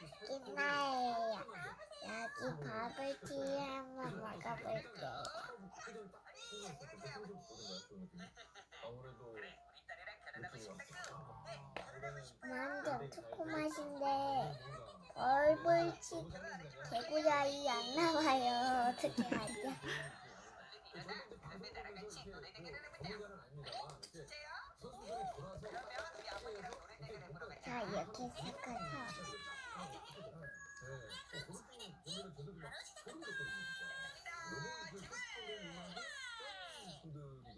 김나예요. 여기 버블티 한번 먹어볼게요. 완전 초코 맛인데 버블티 개구야이 안 나와요. 어떻게 하죠? 자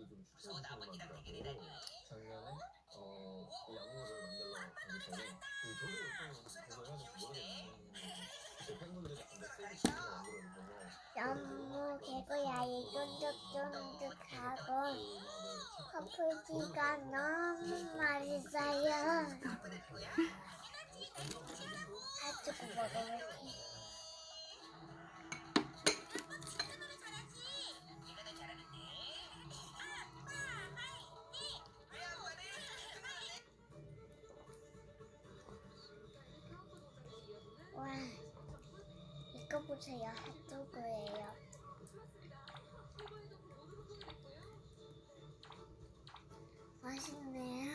이렇게 섞어서 작년에 어, 이 약물을 만들러 가기 전에 그 저도 어떤 그거 해야 될지 모르겠는데 팬분들이 메시지 치고 만들었는데 너무 개구야이 쫀득쫀득하고 커플티가 너무 맛있어요. 와, 이거 보세요. 핫도그예요. 맛있네요.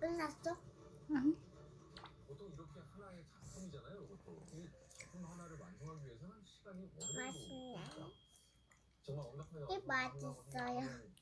끝났어? 응. 하나의 작품이잖아요, 이것도. 이 작품 하나를 완성하기 위해서는 시간이 어느 정도. 걸릴까? 정말 완벽하게 이게 맛있어요. 한 6개월 이상